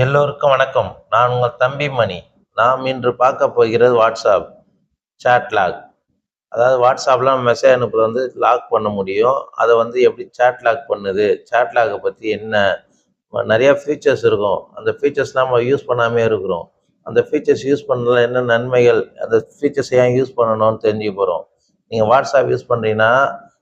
எல்லோருக்கும் வணக்கம். நான் உங்கள் தம்பி மணி. நாம் இன்று பார்க்க போகிறது வாட்ஸ்அப் சேட் லாக் அதாவது வாட்ஸ்அப்பில் மெசேஜ் அனுப்புறது வந்து லாக் பண்ண முடியும். அதை வந்து எப்படி சேட் லாக் பண்ணுது? சேட் லாக்கை பற்றி என்ன? நிறையா ஃபீச்சர்ஸ் இருக்கும். அந்த ஃபீச்சர்ஸ்லாம் நம்ம யூஸ் பண்ணாமே இருக்கிறோம். அந்த ஃபீச்சர்ஸ் யூஸ் பண்ணல என்ன நன்மைகள்? அந்த ஃபீச்சர்ஸ் ஏன் யூஸ் பண்ணணும்னு தெரிஞ்சு போகிறோம் நீங்கள் வாட்ஸ்அப் யூஸ் பண்ணுறீங்கன்னா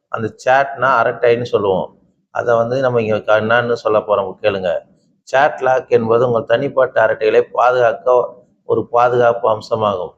அந்த சேட்னா அரட்டைன்னு சொல்லுவோம். அதை வந்து நம்ம இங்கே என்னன்னு சொல்ல போகிறோம் கேளுங்கள் சேட் லாக் என்பது உங்கள் தனிப்பட்ட அரட்டைகளை பாதுகாக்க ஒரு பாதுகாப்பு அம்சமாகும்.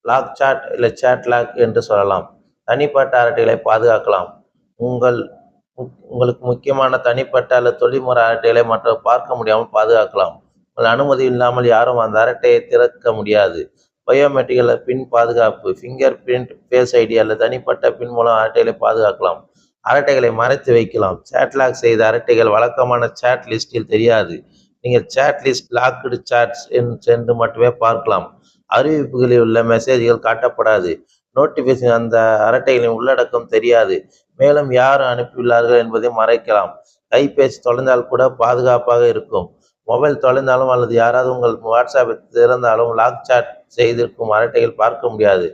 லாக் சாட் இல்லை சேட் லாக் என்று சொல்லலாம். தனிப்பட்ட அரட்டைகளை பாதுகாக்கலாம். உங்கள் முக்- உங்களுக்கு முக்கியமான தனிப்பட்ட அல்லது தொழில்முறை அரட்டைகளை மற்ற பார்க்க முடியாமல் பாதுகாக்கலாம். உங்கள் அனுமதி இல்லாமல் யாரும் அந்த அரட்டையை திறக்க முடியாது. பயோமெட்ரிக் பின் பாதுகாப்பு ஃபிங்கர் பிரிண்ட் ஃபேஸ் ஐடி அல்லது தனிப்பட்ட பின் மூலம் அரட்டைகளை பாதுகாக்கலாம். அரட்டைகளை மறைத்து வைக்கலாம். சேட் லாக் செய்த அரட்டைகள் வழக்கமான சேட் லிஸ்டில் தெரியாது. நீங்கள் சேட் லிஸ்ட் லாக்டு சாட்ஸ் சென்று மட்டுமே பார்க்கலாம். அறிவிப்புகளில் உள்ள மெசேஜ்கள் காட்டப்படாது. நோட்டிஃபிகேஷன் அந்த அரட்டைகளின் உள்ளடக்கம் தெரியாது. மேலும் யார் அனுப்பியுள்ளார்கள் என்பதை மறைக்கலாம். கைபேசி தொலைந்தால் கூட பாதுகாப்பாக இருக்கும். மொபைல் தொலைந்தாலும் அல்லது யாராவது உங்கள் வாட்ஸ்அப்பை திறந்தாலும் லாக் சாட் செய்திருக்கும் அரட்டைகள் பார்க்க முடியாது.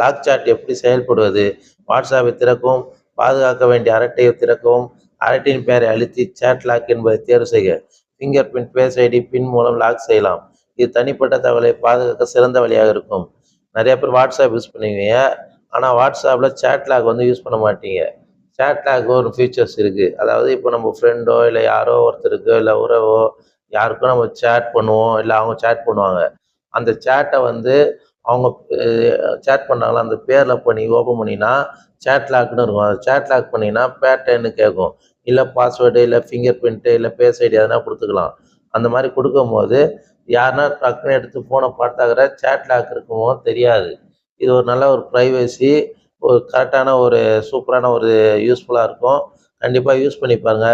லாக் சாட் எப்படி செயல்படுவது? வாட்ஸ்அப்பை திறக்கும் பாதுகாக்க வேண்டிய அரட்டையை திறக்கவும் அரட்டையின் பெயரை அழுத்தி சேட் லாக் என்பதை தேர்வு செய்க. ஃபிங்கர் பிரிண்ட் ஃபேஸ் ஐடி பின் மூலம் லாக் செய்யலாம். இது தனிப்பட்ட தகவலை பாதுகாக்க சிறந்த வழியாக இருக்கும். நிறைய பேர் வாட்ஸ்அப் யூஸ் பண்ணுவீங்க. ஆனால் வாட்ஸ்அப்பில் சேட் லாக் வந்து யூஸ் பண்ண மாட்டீங்க. சேட் லாக் ஒரு ஃபீச்சர்ஸ் இருக்குது அதாவது இப்போ நம்ம ஃப்ரெண்டோ இல்லை யாரோ ஒருத்தருக்கோ இல்லை உறவோ யாருக்கும் நம்ம சேட் பண்ணுவோம் இல்லை அவங்க சேட் பண்ணுவாங்க. அந்த சேட்டை வந்து அவங்க சேட் பண்ணாங்களா? அந்த பேரில் பண்ணி ஓப்பன் பண்ணினா சேட் லாக்னு இருக்கும். அது சேட் லாக் பண்ணினா பேட்டர்னு கேட்கும் இல்லை பாஸ்வேர்டு இல்லை ஃபிங்கர் பிரிண்ட்டு இல்லை பேஸ் ஐடி எதனா கொடுத்துக்கலாம். அந்த மாதிரி கொடுக்கும்போது யாருன்னா டக்குன்னு எடுத்து ஃபோனை பார்த்தாக்கிற சேட் லாக் இருக்குமோ தெரியாது. இது ஒரு நல்ல ஒரு ப்ரைவசி ஒரு கரெக்டான ஒரு சூப்பரான ஒரு யூஸ்ஃபுல்லாக இருக்கும். கண்டிப்பாக யூஸ் பண்ணி பாருங்க.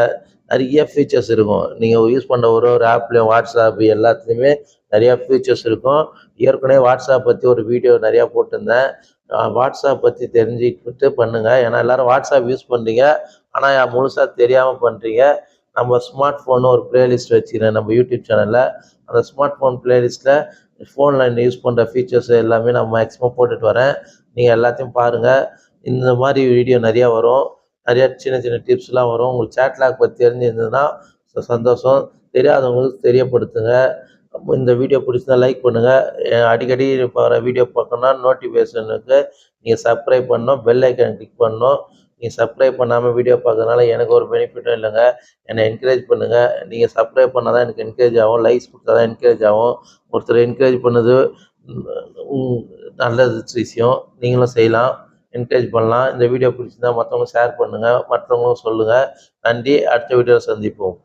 நிறைய ஃபீச்சர்ஸ் இருக்கும். நீங்கள் யூஸ் பண்ண ஒரு ஒரு ஆப்லேயும் வாட்ஸ்அப் எல்லாத்துலேயுமே நிறையா ஃபீச்சர்ஸ் இருக்கும். ஏற்கனவே வாட்ஸ்அப் பற்றி ஒரு வீடியோ நிறையா போட்டிருந்தேன். வாட்ஸ்அப் பற்றி தெரிஞ்சுக்கிட்டு பண்ணுங்கள் ஏன்னா எல்லோரும் வாட்ஸ்அப் யூஸ் பண்ணுறீங்க ஆனால் முழுசாக தெரியாமல் பண்ணுறீங்க நம்ம ஸ்மார்ட் ஃபோன் ஒரு பிளேலிஸ்ட் வச்சுக்கிறேன். நம்ம யூடியூப் சேனலில் அந்த ஸ்மார்ட் ஃபோன் பிளேலிஸ்ட்டில் ஃபோனில் யூஸ் பண்ணுற ஃபீச்சர்ஸ் எல்லாமே நான் மேக்ஸிமம் போட்டுட்டு வரேன். நீங்கள் எல்லாத்தையும் பாருங்கள் இந்த மாதிரி வீடியோ நிறையா வரும். நிறையா சின்ன சின்ன டிப்ஸ்லாம் வரும். உங்களுக்கு சேட்லாக் பற்றி தெரிஞ்சிருந்ததுன்னா சந்தோஷம். தெரியாதவங்களுக்கு தெரியப்படுத்துங்க. இந்த வீடியோ பிடிச்சிருந்தா லைக் பண்ணுங்கள் அடிக்கடி வர வீடியோ பார்க்கணுன்னா நோட்டிஃபிகேஷனுக்கு நீங்கள் சப்ஸ்கிரைப் பண்ணணும். பெல் ஐக்கான் கிளிக் பண்ணணும். நீங்கள் சப்ஸ்கிரைப் பண்ணாமல் வீடியோ பார்க்கறதுனால எனக்கு ஒரு பெனிஃபிட்டும் இல்லைங்க. என்னை என்கரேஜ் பண்ணுங்கள் நீங்கள் சப்ஸ்கிரைப் பண்ணால் தான் எனக்கு என்கரேஜ் ஆகும். லைக்ஸ் கொடுத்தா தான் என்கரேஜ் ஆகும். ஒருத்தர் என்கரேஜ் பண்ணது நல்லது விஷயம். நீங்களும் செய்யலாம். என்கரேஜ் பண்ணலாம். இந்த வீடியோ பிடிச்சிருந்தா மற்றவங்க ஷேர் பண்ணுங்கள் மற்றவங்களும் சொல்லுங்கள் நன்றி. அடுத்த வீடியோவில் சந்திப்போம்.